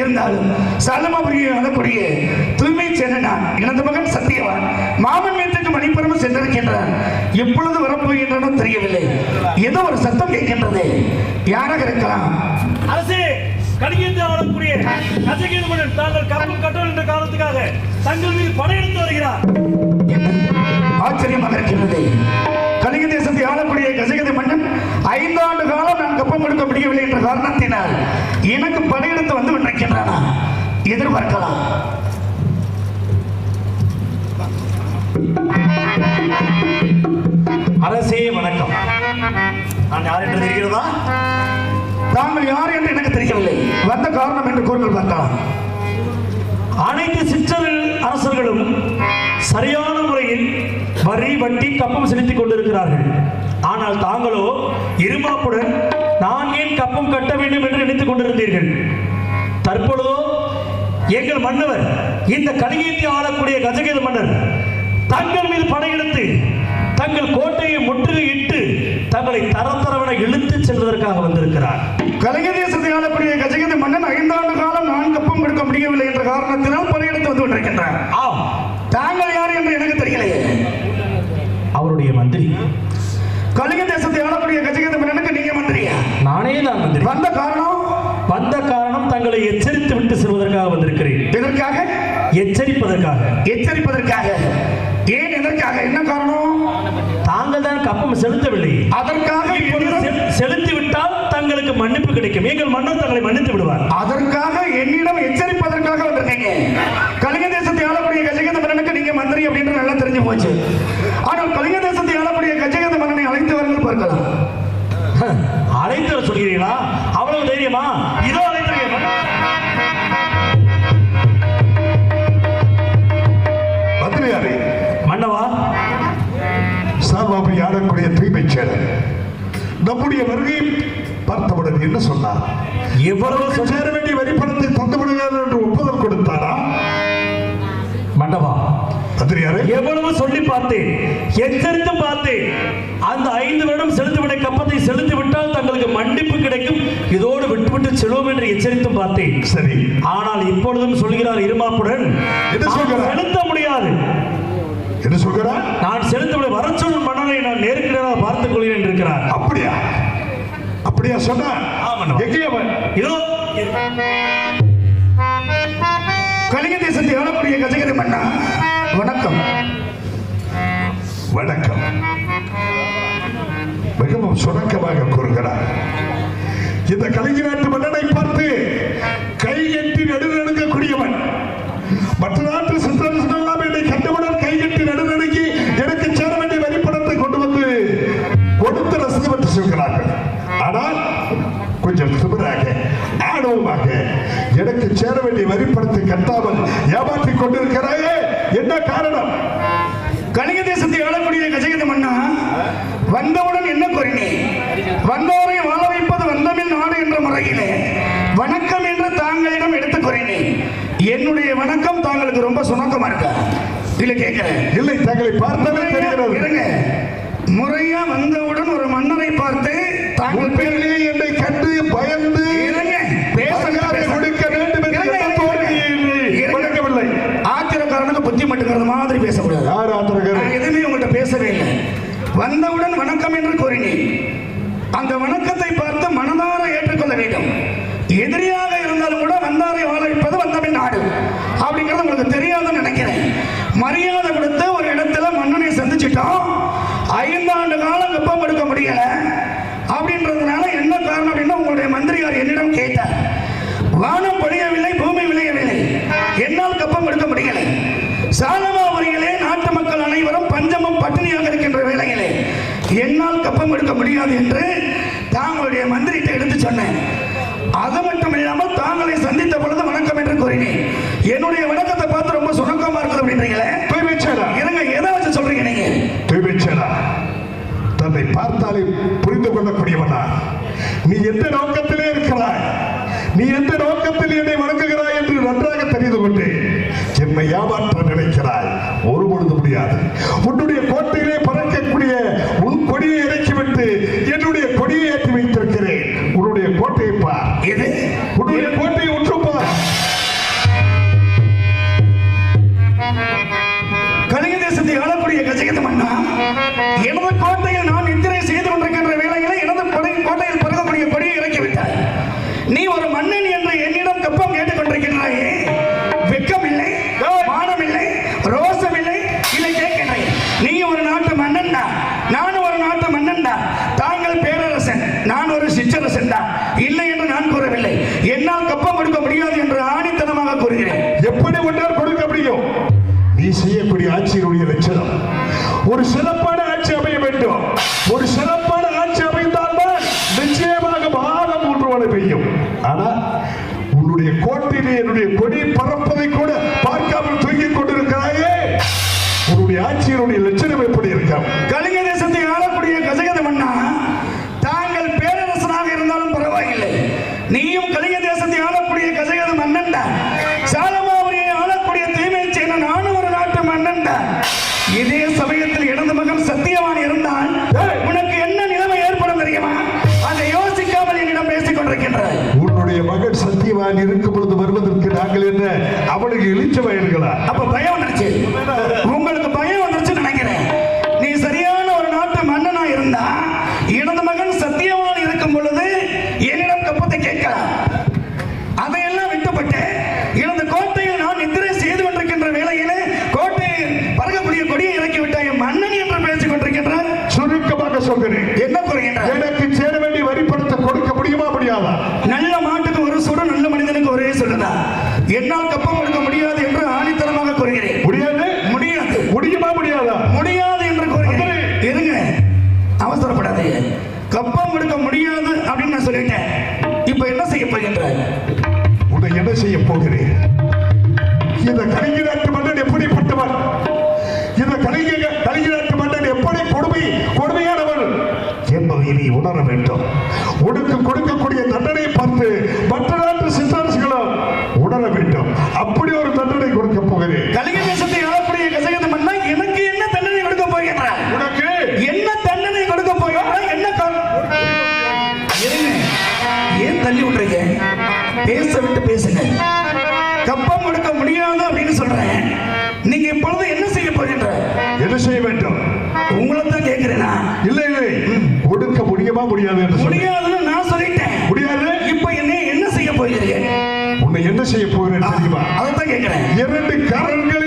இருந்தாலும் சலமபுரியை ஆளக்கூடிய தூய்மை சென்றான் எனது மகன் சத்தியவான். மாமன் வீட்டுக்கு மணிப்புறமும் சென்றிருக்கின்றான் எப்பொழுது வரப்போகின்றனோ தெரியவில்லை. ஏதோ ஒரு சத்தம் கேட்கின்றது. யாராக இருக்கலாம்? அரசே ஆளக்கூடிய கஜகேது மன்னன் தாங்கள் கப்பல் கட்டல் என்ற காரணத்துக்காக தங்கள் மீது படையெடுத்து வருகிறார். ஆச்சரியமாக இருக்கின்றது. கலிங்க தேசத்தை ஆளக்கூடிய கஜகதி மன்னன் ஐந்தாண்டு காலம் நான் கப்பம் கொடுக்க முடியவில்லை என்ற காரணத்தினால் எனக்கு படையெடுத்து வந்து கொண்டிருக்கின்றானா. எதிர்பார்க்கலாம். அரசே வணக்கம். நான் யார் என்று தெரிகிறதா? தாங்கள் யார் என்று எனக்கு தெரியவில்லை. வந்த காரணம் என்று கூறுங்கள் பார்க்கலாம். அனைத்து சிற்றல் அரசர்களும் சரியான முறையில் வரி வட்டி கப்பம் செலுத்திக் கொண்டிருக்கிறார்கள். ஆனால் தாங்களோ இருமாப்புடன் நான் ஏன் கப்பம் கட்ட வேண்டும் என்று நினைத்துக் கொண்டிருந்தீர்கள்? தற்பொழுதோ எங்கள் மன்னவர் இந்த கலிகத்தை ஆளக்கூடிய கஜகேது மன்னர் தங்கள் மீது படையெடுத்து தங்கள் கோட்டையை முற்றுகையிட்டு தங்களை தரத்தரவன இழுத்துச் செல்வதற்காக வந்திருக்கிறார். கலிங்க தேசத்தை ஆளக்கூடிய கஜகதி மன்னன் ஐந்தாண்டு காலம் நான் கப்பம் கொடுக்க முடியவில்லை என்ற காரணத்தினால் படையெடுத்து வந்து கொண்டிருக்கின்றான் ஆம். தாங்கள் யார் என்று எனக்கு தெரியலையே. அவருடைய மந்திரி. கலிங்க தேசத்தை ஆளக்கூடிய கஜகதி மன்னனுக்கு நீங்க மந்திரியா நானே தான் மந்திரி. வந்த காரணம்? வந்த காரணம் தங்களை எச்சரித்து விட்டு செல்வதற்காக வந்திருக்கிறேன். எதற்காக? எச்சரிப்பதற்காக. எச்சரிப்பதற்காக. ஏன் எதற்காக? என்ன காரணம்? தாங்கள் தான் கப்பம் செலுத்தவில்லை. அதற்காக செலுத்தி விட்டால் தங்களுக்கு மன்னிப்பு கிடைக்கும். எங்கள் மன்னர் தங்களை மன்னித்து விடுவார். அதற்காக என்னிடம் எச்சரிப்பதற்காக வந்திருக்கீங்க. கலிங்க தேசத்தை ஆளக்கூடிய கஜகந்த மன்னனுக்கு நீங்க மந்திரி அப்படின்னு நல்லா தெரிஞ்சு போச்சு. ஆனால் கலிங்க தேசத்தை ஹ, அழைத்து வர சொல்கிறீர்களா? அவ்வளவு தைரியமா? இதோ அழைத்து மந்திரியாரே மன்னவா? சார்பாபி ஆடக்கூடிய தூய்மை செயலர். நம்முடைய வருகையை பார்த்தவுடன் என்ன சொன்னார்? எவ்வளவு சேர வேண்டிய வரிப்பணத்தை தந்து விடுகிறார் என்று ஒப்புதல் எவ்வளவு சொல்லி பார்த்தேன் எச்சரித்து பார்த்தேன். அந்த ஐந்து வருடம் செலுத்திவிட கப்பத்தை செலுத்தி விட்டால் தங்களுக்கு மன்னிப்பு கிடைக்கும். இதோடு விட்டுவிட்டு செல்வோம் என்று எச்சரித்தும் பார்த்தேன். சரி. ஆனால் இப்பொழுதும் சொல்கிறார் இருமாப்புடன்? செலுத்த முடியாது. என்ன சொல்கிறார்? நான் செலுத்த முடியாது. வரச்சொல்லும் மன்னனை நான் நேருக்கு நேராக பார்த்துக் கொள்கிறேன் இருக்கிறார். அப்படியா? அப்படியா சொன்னா இதோ கலிங்க தேசத்தை ஆளக்கூடிய கஜகதி மன்னா வணக்கம். வணக்கம். மிகவும் சுணக்கமாக கூறுகிறார். இந்த கலைஞர் நாட்டு மன்னனை பார்த்து கை எட்டி நடுநடு தாங்களுக்கு ரொம்ப சுணக்கமா இருக்கா? இல்ல கேட்கிறேன். இல்லை தங்களை பார்த்தாலே தெரிகிறது. இருங்க. முறையா வந்தவுடன் ஒரு மன்னரை பார்த்து தாங்கள் பேர் உண்மையிலே என்னை கண்டு பயந்து இருங்க. பேச மரியாதை கொடுக்க வேண்டும். வணக்கமில்லை ஆத்திரக்காரனுக்கு புத்தி மட்டுங்கிறது மாதிரி பேசக்கூடாது. யார் ஆத்திரகர் நான் எதுவுமே உங்கள்கிட்ட பேசவே இல்லை. வந்தவுடன் வணக்கம் என்று கூறினேன். அந்த வணக்கத்தை பார்த்து மனதார ஏற்றுக்கொள்ள வேண்டும் எதிரியாக இருந்தாலும் கூட வந்தாரை வாழ வைப்பது வந்தமின் நாடு அப்படிங்கிறது உங்களுக்கு தெரியாதுன்னு நினைக்கிறேன் மரியாதை கொடுத்து ஒரு இடத்துல மன்னனை சந்திச்சிட்டோம் ஐந்தாண்டு காலம் வெப்பம் எடுக்க முடியல அப்படின்றதுனால என்ன காரணம் அப்படின்னா உங்களுடைய மந்திரியார் என்னிடம் கேட்டார் வானம் பொழியவில்லை பூமி விளையவில்லை என்னால் கப்பம் எடுக்க முடியல சாலமாபுரியிலே நாட்டு மக்கள் அனைவரும் பஞ்சமும் பட்டினியாக இருக்கின்ற வேளையிலே என்னால் முடியாது என்று தாங்களுடைய மந்திரிட்ட எடுத்து சொன்னேன். அது மட்டும் இல்லாமல் தாங்களை சந்தித்த பொழுது வணக்கம் என்று கூறினேன். என்னுடைய வணக்கத்தை பார்த்து ரொம்ப சுணக்கமா இருக்குது அப்படின்றீங்களே? இருங்க எதை வச்சு சொல்றீங்க நீங்க? தூய்மைச்சேரா தன்னை பார்த்தாலே புரிந்து கொள்ளக்கூடியவனா? நீ எந்த நோக்கத்திலே இருக்கிறாய்? நீ எந்த நோக்கத்தில் என்னை வணங்குகிறாய் என்று நன்றாக தெரிந்து கொண்டு என்னை ஏமாற்ற நினைக்கிறாய்? ஒரு பொழுது முடியாது. உன்னுடைய கோட்டையிலே பறக்கக்கூடிய வைத்து என்னுடைய கொடியை ஏற்றி வைத்திருக்கிறேன். உன்னுடைய கோட்டையை பார். உன்னுடைய கோட்டையை உற்றுப்பார் கலிங்க தேசத்தை ஆளக்கூடிய கஜகத மன்னா எனது கோட்டையில் நான் என்னால் கப்பம் எடுக்க சத்தியவான் இருக்கும் பொழுது வருவதற்கு நாங்கள் என்ன? அவளுக்கு இழிச்ச வயல்களா? அப்ப பயம் உங்களுக்கு பயம் இந்த கலிங்க நாட்டு மன்னன் எப்படிப்பட்டவன் இந்த கலிங்க கலிங்க மன்னன் எப்படி கொடுமை கொடுமையானவன் என்பதை நீ உணர வேண்டும். உனக்கு கொடுக்கக்கூடிய தண்டனை பார்த்து மற்ற நாட்டு சித்தாரசுகளும் உணர வேண்டும். அப்படி ஒரு தண்டனை கொடுக்க போகிறேன். கலிங்க தேசத்தை ஆளக்கூடிய கசகந்த மன்னன் எனக்கு என்ன தண்டனை கொடுக்க போகிறான் உனக்கு என்ன தண்டனை கொடுக்க போகிறான் என்ன ஏன் தள்ளி விட்டுறீங்க? பேச முடியாது என்று முடியாதுன்னு நான் சொல்லிட்டேன். முடியாது? இப்ப என்ன என்ன செய்ய போகிறீங்க உன்னை என்ன செய்ய போகிறேன் தெரியுமா? அதான் கேட்கிறேன் இரண்டு கரங்கள்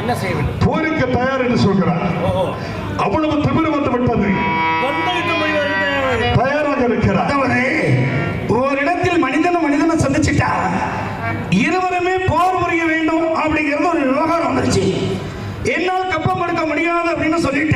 என்ன செய்ய வேண்டும்? போருக்கு தயார் என்று சொல்கிறார். அவ்வளவு திமிர் வந்து விட்டது. தயாராக இருக்கிறார். ஓரிடத்தில் மனிதனை மனிதனை சந்திச்சுட்டா இருவருமே போர் புரிய வேண்டும் அப்படிங்கிறது ஒரு விவகாரம் வந்துருச்சு. என்னால் கப்பம் எடுக்க முடியாது அப்படின்னு சொல்லிட்டு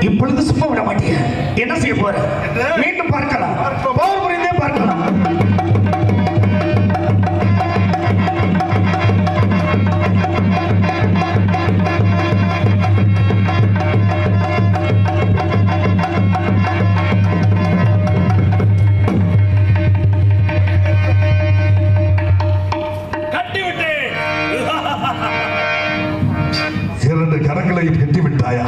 இப்பொழுது சும்மா விட மாட்டீங்க என்ன செய்ய போற? மீண்டும் பார்க்கலாம். இரண்டு கரங்களை கட்டி விட்டாயா?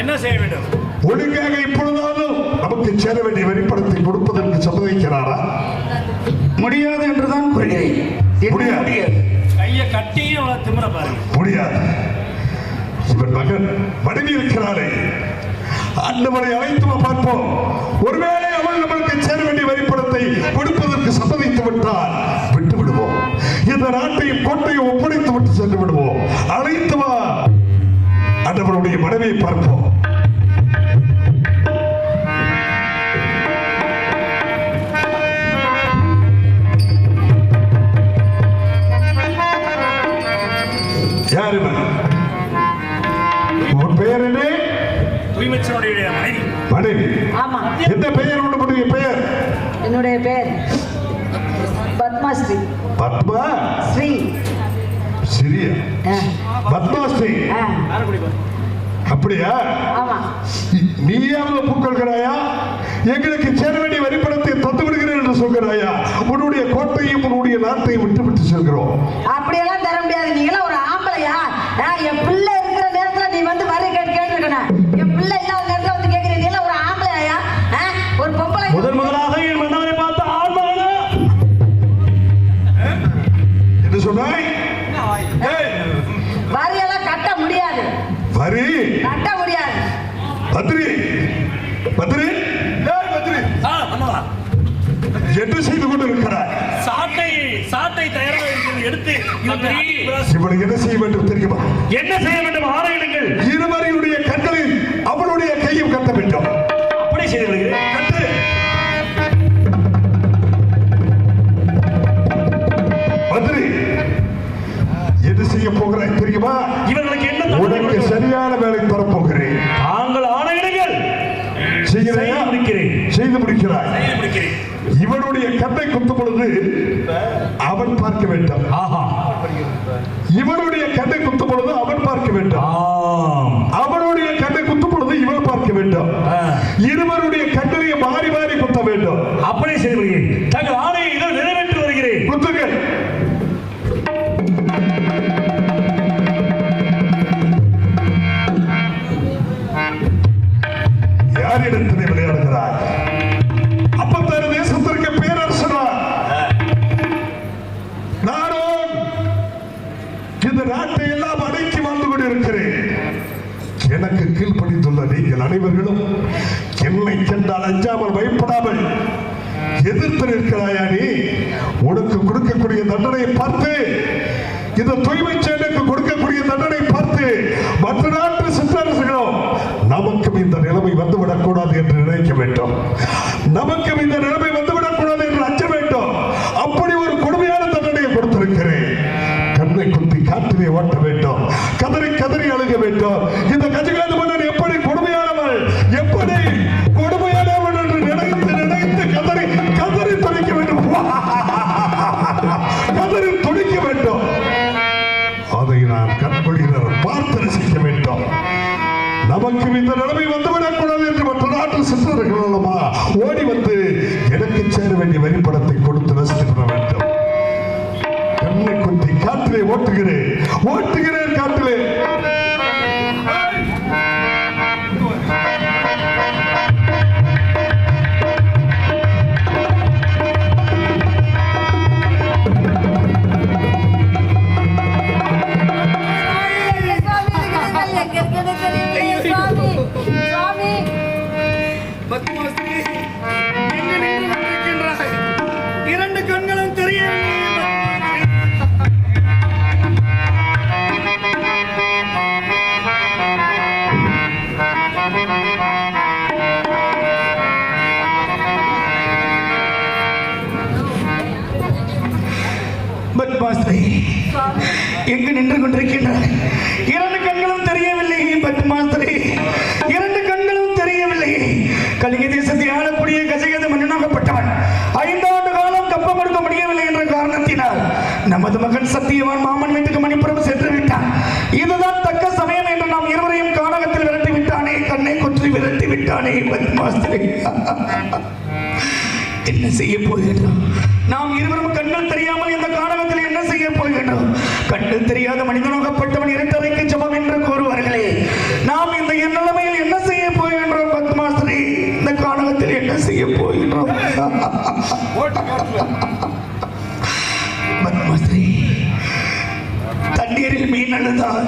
என்ன செய்ய வேண்டும்? ஒழுங்காக இப்பொழுதாலும் நமக்கு சேர வேண்டிய வெளிப்படத்தை கொடுப்பதற்கு சம்மதிக்கிறாரா முடியாது என்றுதான் கொள்கிறேன் முடியாது. கையை கட்டியே திமுற பாருங்க முடியாது. இவன் மகன் மனைவி இருக்கிறாரே அண்ணவரை அழைத்து பார்ப்போம். ஒருவேளை அவன் நம்மளுக்கு சேர வேண்டிய வரிப்படத்தை கொடுப்பதற்கு சம்மதித்து விட்டால் விட்டு விடுவோம் இந்த நாட்டையும் கோட்டையும் ஒப்படைத்து விட்டு சென்று விடுவோம். அழைத்து வா அண்ணவனுடைய மனைவியை பார்ப்போம். உன் பெயர் என்ன? தூய்மைச்சனுடைய மனைவி. மனைவி. ஆமா. எந்த பெயர் உன்னுடைய பெயர்? என்னுடைய பேர் பத்மாஸ்ரீ. பத்மா? ஸ்ரீ. சிறிய. ஆ, பத்மாஸ்ரீ. அப்படியா? ஆமா. நீயாவது பூக்கொள்கிறாயா? எங்களுக்கு சேர வேண்டிய வரிப்படத்தை தந்து விடுகிறேன் என்று சொல்கிறாயா? உன்னுடைய கோட்டையும் உன்னுடைய நாட்டையும் விட்டு விட்டு செல்கிறோம். அப்படியெல்லாம் தர முடியாது. நீங்களாம் ஒரு ஆம்பளையா? என் பிள்ளை இருக்கிற நேரத்துல நீ வந்து வரி கேட்டு கேட்டுருக்கணும். பத்ரி. பத்ரி. பத்ரி. என்ன செய்து கொண்டு இருக்கிறாய் சாட்டை சாட்டை. தயாராக இருக்கிறது எடுத்து இவனுக்கு என்ன செய்ய வேண்டும் தெரியுமா? என்ன செய்ய வேண்டும்? ஆணையிடுங்கள் இருவரையுடைய கண்களில் அவளுடைய கையும் கட்ட வேண்டும். அப்படி செய்து கட்டு. பத்ரி என்ன செய்ய போகிறாய் தெரியுமா? இவர்களுக்கு என்ன உனக்கு சரியான வேலை தரப்போகிறேன் முடிக்கிறேன். இவனுடைய கண்ணை குத்தும் பொழுது அவன் பார்க்க வேண்டும். ஆஹா. இவனுடைய கண்ணை குத்தும் பொழுது அவன் பார்க்க வேண்டும். அவனுடைய கண்ணை குத்தும் பொழுது இவன் பார்க்க வேண்டும். ஆ. அஞ்சாமல் பயப்படாமல் எதிர்த்து நிற்கிறாயா நீ? உனக்கு கொடுக்கக்கூடிய தண்டனையை பார்த்து இந்த தூய்மை செயலுக்கு கொடுக்கக்கூடிய தண்டனை பார்த்து மற்ற நாட்டு சித்தரசுகளும் நமக்கும் இந்த நிலைமை வந்துவிடக் கூடாது என்று நினைக்க வேண்டும். நமக்கும் நடத்தினார். நமது மகன் சத்தியவான் மாமன் வீட்டுக்கு மணிப்புறம் சென்று விட்டான். இதுதான் தக்க சமயம் என்று நாம் இருவரையும் கானகத்தில் விரட்டி விட்டானே கண்ணை கொற்றி விரட்டி விட்டானே மாஸ்திரி என்ன செய்ய போகின்றோம் நாம் இருவரும் கண்கள் தெரியாமல் இந்த கானகத்தில் என்ன செய்ய போகின்றோம் கண்கள் தெரியாத மனிதனாகப்பட்டவன் இரட்டலைக்கு சமம் என்று கூறுவார்களே. நாம் இந்த நிலைமையில் என்ன செய்ய போகின்றோம் பத்மாஸ்ரீ இந்த கானகத்தில் என்ன செய்ய போகின்றோம் இருந்தால்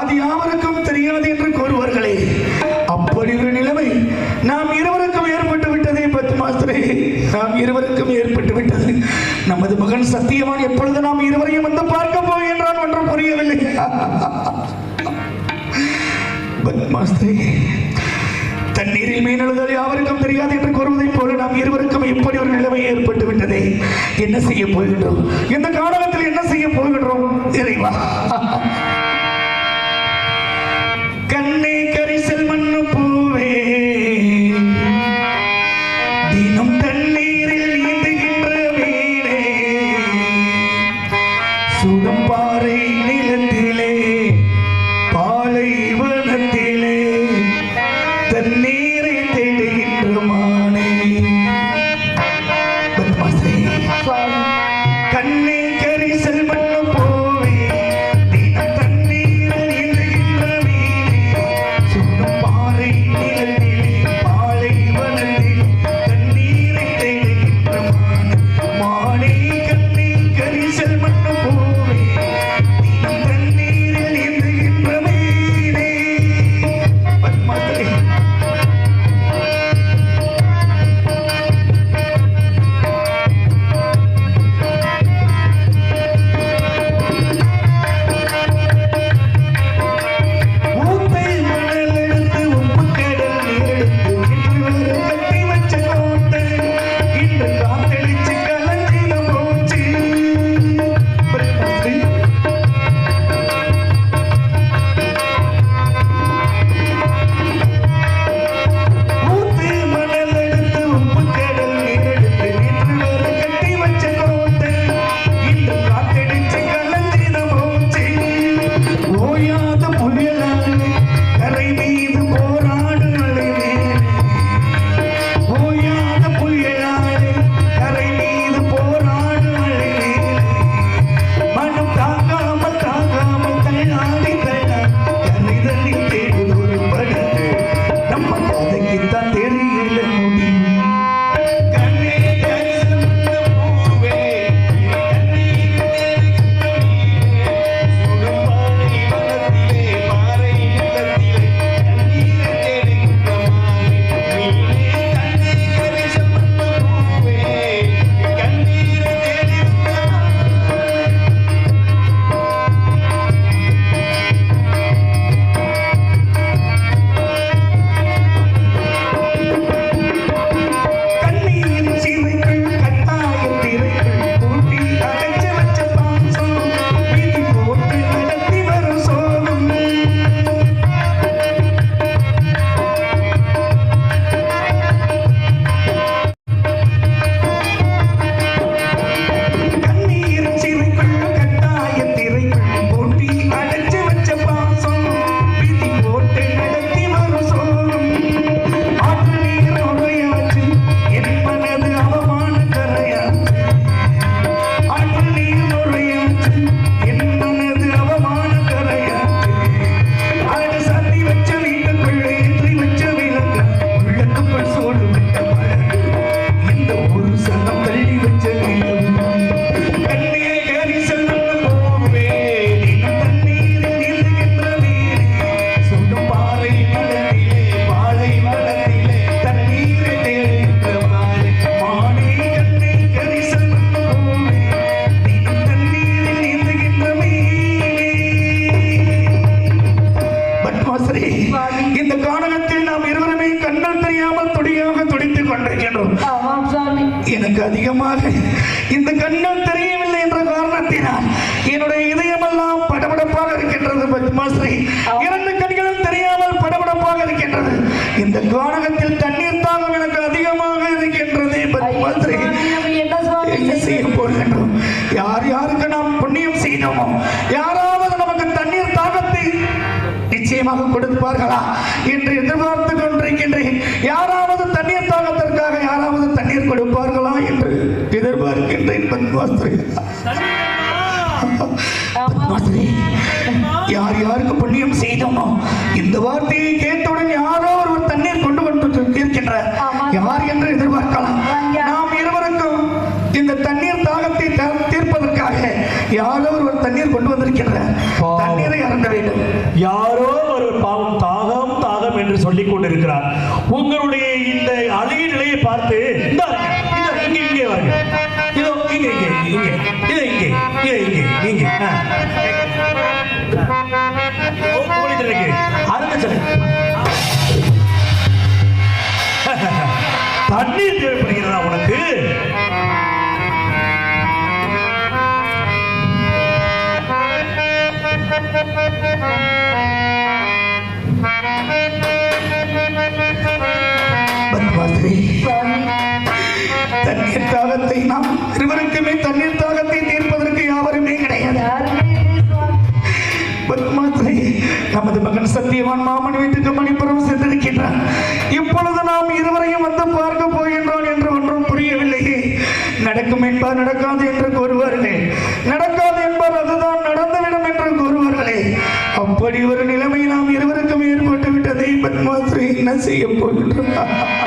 அது யாவருக்கும் தெரியாது என்று கூறுவார்களே. அப்படி ஒரு நிலைமை நாம் இருவருக்கும் ஏற்பட்டு விட்டதே பத்து மாஸ்தரே நாம் இருவருக்கும் ஏற்பட்டு விட்டது. நமது மகன் சத்தியவான் எப்பொழுது நாம் இருவரையும் வந்து பார்க்க போகின்றான் ஒன்றும் புரியவில்லை. பத்மாஸ்திரே தண்ணீரில் மீனழுதல் யாவருக்கும் தெரியாது என்று கூறுவதைப் போல நாம் இருவருக்கும் இப்படி ஒரு நிலைமை ஏற்பட்டு விட்டதே. என்ன செய்ய போகின்றோம்? இந்த காலகத்தில் என்ன செய்ய போகின்றோம்? இறைவா. எனக்கு அதிகமாக இந்த கண்ணம் தெரியவில்லை என்ற காரணத்தினால் என்னுடைய இதயமெல்லாம் படபடப்பாக இருக்கின்றது பத்மாஸ்ரீ. இரண்டு கண்களும் தெரியாமல் படபடப்பாக இருக்கின்றது. இந்த கானகத்தில் தண்ணீர் தாகம் எனக்கு அதிகமாக இருக்கின்றது பத்மாஸ்ரீ. என்ன செய்ய போகின்றோம்? யார் யாருக்கு நாம் புண்ணியம் செய்தோமோ யாராவது நமக்கு தண்ணீர் தாகத்தை நிச்சயமாக கொடுப்பார்களா என்று எதிர்பார்த்து கொண்டிருக்கின்றேன். யாராவது பத்மாஸ்திரி பத்மாஸ்திரி யார் யாருக்கு புண்ணியம் செய்தோமோ இந்த வார்த்தையை கேட்டவுடன் யாரோ ஒருவர் தண்ணீர் கொண்டு வந்து இருக்கின்ற யார் என்று எதிர்பார்க்கலாம். நாம் இருவருக்கும் இந்த தண்ணீர் தாகத்தை தீர்ப்பதற்காக யாரோ ஒருவர் தண்ணீர் கொண்டு வந்திருக்கின்ற தண்ணீரை அறந்த வேண்டும். யாரோ ஒரு பாவம் தாகம் தாகம் என்று சொல்லிக் கொண்டிருக்கிறார். உங்களுடைய தண்ணீர் தேவைப்படுகிறதா உனக்கு? தண்ணீர் தாகத்தை நாம் இருவருக்குமே தண்ணீர் தாகத்தை நடக்காது என்று கூறுவார்களே. நடக்காது என்பார் அதுதான் நடந்துவிடும் என்று கூறுவார்களே. அப்படி ஒரு நிலைமை நாம் இருவருக்கும் ஏற்பட்டு விட்டதை பத்மாஸ்ரீ என்ன செய்ய போகின்றார்